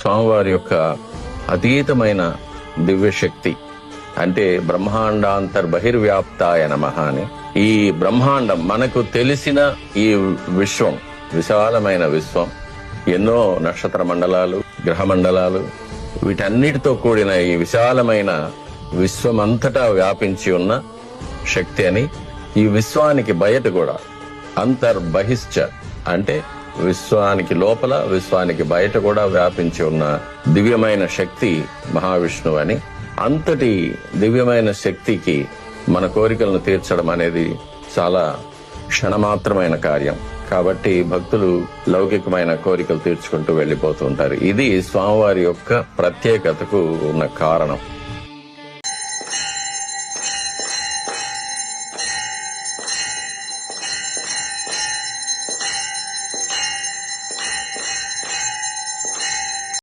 స్వామివారి యొక్క అతీతమైన దివ్య శక్తి అంటే బ్రహ్మాండాంతర్ బహిర్వ్యాప్తాయ నమ అని. ఈ బ్రహ్మాండం మనకు తెలిసిన ఈ విశ్వం విశాలమైన విశ్వం ఎన్నో నక్షత్ర మండలాలు గ్రహ మండలాలు వీటన్నిటితో కూడిన ఈ విశాలమైన విశ్వమంతటా వ్యాపించి ఉన్న శక్తి అని ఈ విశ్వానికి బయట కూడా అంతర్బహిశ్చ అంటే విశ్వానికి లోపల విశ్వానికి బయట కూడా వ్యాపించి ఉన్న దివ్యమైన శక్తి మహావిష్ణువు అని. అంతటి దివ్యమైన శక్తికి మన కోరికలను తీర్చడం అనేది చాలా క్షణమాత్రమైన కార్యం. కాబట్టి భక్తులు లౌకికమైన కోరికలు తీర్చుకుంటూ వెళ్ళిపోతూ ఉంటారు. ఇది స్వామివారి యొక్క ప్రత్యేకతకు ఉన్న కారణం.